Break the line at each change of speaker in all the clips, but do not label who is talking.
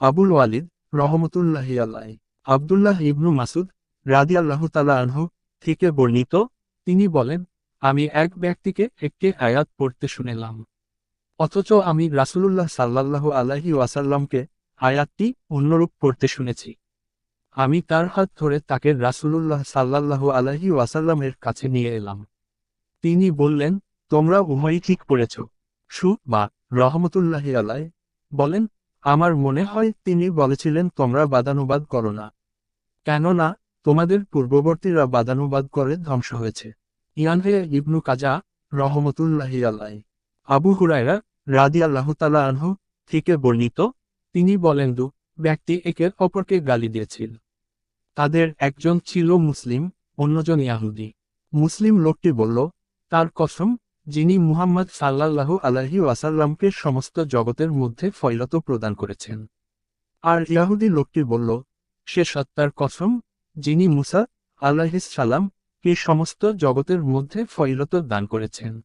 আবুল ওয়ালিদ রহমতুল্লাহি আল্লাহ আবদুল্লাহ ইবনু মাসুদ রাদি আল্লাহ তালা আনহু থেকে বর্ণিত, তিনি বলেন, আমি এক ব্যক্তিকে একটি আয়াত পড়তে শুনেলাম। অথচ আমি রাসূলুল্লাহ সাল্লাল্লাহ আলাহি ওয়াসাল্লামকে আয়াতটি অন্যরূপ পড়তে শুনেছি। আমি তার হাত ধরে তাকে রাসূলুল্লাহ সাল্লাল্লাহু আলাইহি ওয়াসাল্লামের কাছে নিয়ে এলাম। তিনি বললেন, তোমরা উভয়ই ঠিক পড়েছ। সু বা রহমতুল্লাহি আলাই বলেন আমার মনে হয় তিনি বলেছিলেন, তোমরা বাদানুবাদ করো না। কেননা, তোমাদের পূর্ববর্তীরা বাদানুবাদ করে ধ্বংস হয়েছে। ইয়ানহে ইবনু কাজা রহমতুল্লাহি আলাই আবু হুরায়রা রাদি আল্লাহ তালা আনহু থেকে বর্ণিত, তিনি বলেন, দু ব্যক্তি একের অপরকে গালি দিয়েছিল। তাদের একজন ছিল মুসলিম, অন্যজন ইয়াহুদি। মুসলিম লোকটি বলল, তার কসম যিনি মুহাম্মদ সাল্লাল্লাহু আলাহি ওয়াসাল্লামকে সমস্ত জগতের মধ্যে ফৈলত প্রদান করেছেন। আর ইয়াহুদি লোকটি বলল, সে সত্তার কসম, যিনি মুসা আলাহিস সালাম কে সমস্ত জগতের মধ্যে ফৈলত দান করেছেন।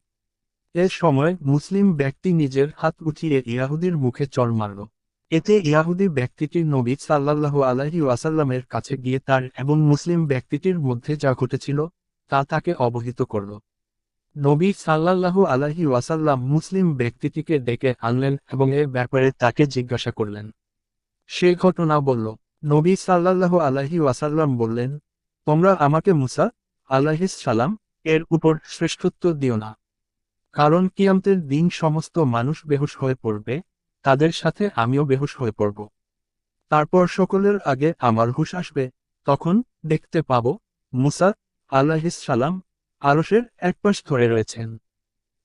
এ সময় মুসলিম ব্যক্তি নিজের হাত উঠিয়ে ইয়াহুদির মুখে চর মারল। এতে ইয়াহুদি ব্যক্তিটির নবী সাল্লাল্লাহু আলাহি ওয়াসাল্লামের কাছে গিয়ে তার এবং মুসলিম ব্যক্তিটির মধ্যে যা ঘটেছিল, তা তাকে অবহিত করল। নবী সাল্লাল্লাহু আলাহি ওয়াসাল্লাম মুসলিম ব্যক্তিটিকে ডেকে আনলেন এবং এ ব্যাপারে তাকে জিজ্ঞাসা করলেন। সে ঘটনা বলল, নবী সাল্লাল্লাহু আলাহি ওয়াসাল্লাম বললেন, তোমরা আমাকে মুসা আলাহিস সালাম এর উপর শ্রেষ্ঠত্ব দিও না। কারণ কিয়ামতের দিন সমস্ত মানুষ বেহুশ হয়ে পড়বে, তাদের সাথে আমিও বেহুশ হয়ে পড়ব। তারপর সকলের আগে আমার হুশ আসবে, তখন দেখতে পাব মুসা আল্লাহিস সালাম আরসের এক পাশ ধরে রয়েছেন।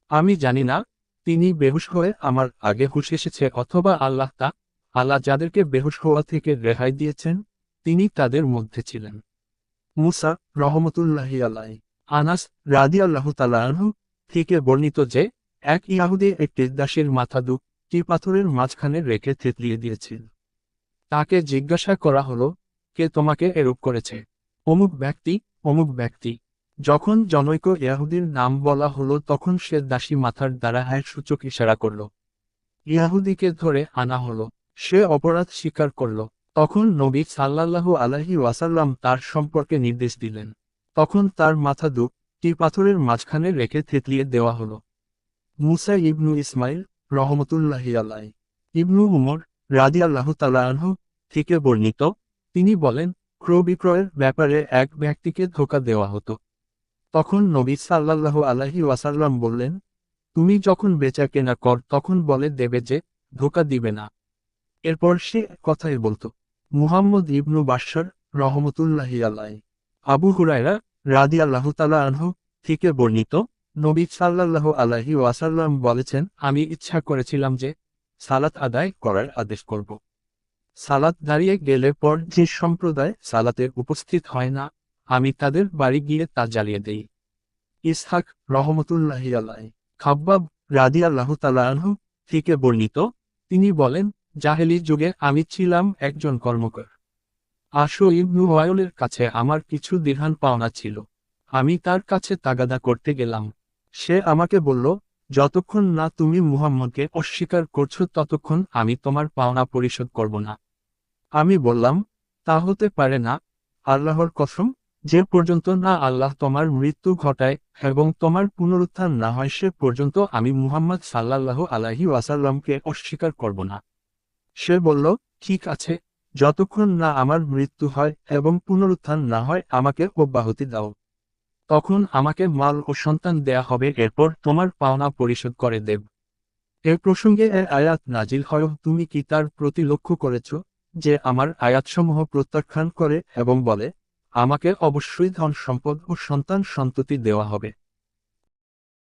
আমি জানি না, তিনি বেহুশ হয়ে আমার আগে হুশ এসেছে অথবা আল্লাহ তা, আল্লাহ যাদেরকে বেহুশ হওয়া থেকে রেহাই দিয়েছেন, তিনি তাদের মধ্যে ছিলেন। মুসা রহমতুল্লাহি আলাই আনাস রাদি আল্লাহ তালাহু থেকে বর্ণিত যে, এক ইয়াহুদি একটি দাসের মাথা দুটি পাথরের মাঝখানে রেখে থেতলিয়ে দিয়েছিল তাকে জিজ্ঞাসা করা হলো, কে তোমাকে এরূপ করেছে? অমুক ব্যক্তি অমুক ব্যক্তি। যখন জনৈক ইয়াহুদির নাম বলা হলো, তখন সে দাসী মাথার দ্বারা হ্যাঁ সূচক ইশারা করল। ইয়াহুদিকে ধরে আনা হলো। সে অপরাধ স্বীকার করল। তখন নবী সাল্লাল্লাহু আলাহি ওয়াসাল্লাম তার সম্পর্কে নির্দেশ দিলেন। তখন তার মাথা দুটি পাথরের মাঝখানে রেখে থেতলিয়ে দেওয়া হলো। মুসা ইবনু ইসমাইল রহমতুল্লাহি আলাই ইবনু উমর রাদি আল্লাহ তালাহ থেকে বর্ণিত, তিনি বলেন ক্রয় বিক্রয়ের ব্যাপারে এক ব্যক্তিকে ধোকা দেওয়া হতো। তখন নবী সাল্লাহ আলাহি ওয়াসাল্লাম বললেন, তুমি যখন বেচা কেনা কর, তখন বলে দেবে যে, ধোকা দিবে না। এরপর সে কথাই বলতো, মুহাম্মদ ইবনু বাশার রহমতুল্লাহি আলাই আবু হুরায়রা রাদি আল্লাহ তালা আনহু থেকে বর্ণিত, নবী সাল্লাহ আলাহি ওয়াসাল্লাম বলেছেন, আমি ইচ্ছা করেছিলাম যে, সালাত আদায় করার আদেশ করব। সালাত দাঁড়িয়ে গেলে পর যে সম্প্রদায় সালাতে উপস্থিত হয় না আমি তাদের বাড়ি গিয়ে তা জ্বালিয়ে দেই। ইসহাক রহমতুল্লাহ খাব্বাব রাদি আল্লাহ থেকে বর্ণিত, তিনি বলেন, জাহেলি যুগে আমি ছিলাম একজন কর্মকর। আশো ইবনু ওয়ায়লের কাছে আমার কিছু দিরহান পাওনা ছিল। আমি তার কাছে তাগাদা করতে গেলাম। সে আমাকে বলল, যতক্ষণ না তুমি মুহাম্মদকে অস্বীকার করছ, ততক্ষণ আমি তোমার পাওনা পরিশোধ করব না। আমি বললাম, তা হতে পারে না। আল্লাহর কসম যে পর্যন্ত না আল্লাহ তোমার মৃত্যু ঘটায় এবং তোমার পুনরুত্থান না হয়, সে পর্যন্ত আমি মুহাম্মদ সাল্লাল্লাহু আলাহি ওয়াসাল্লামকে অস্বীকার করব না। সে বলল, ঠিক আছে, যতক্ষণ না আমার মৃত্যু হয় এবং পুনরুত্থান না হয়, আমাকে অব্যাহতি দাও। তখন আমাকে মাল ও সন্তান দেয়া হবে, এরপর তোমার পাওনা পরিশোধ করে দেব। এর প্রসঙ্গে এ আয়াত নাজিল হয়। তুমি কি তার প্রতি লক্ষ্য করেছ যে আমার আয়াতসমূহ প্রত্যাখ্যান করে এবং বলে আমাকে অবশ্যই ধন সম্পদ ও সন্তান সন্ততি দেওয়া হবে।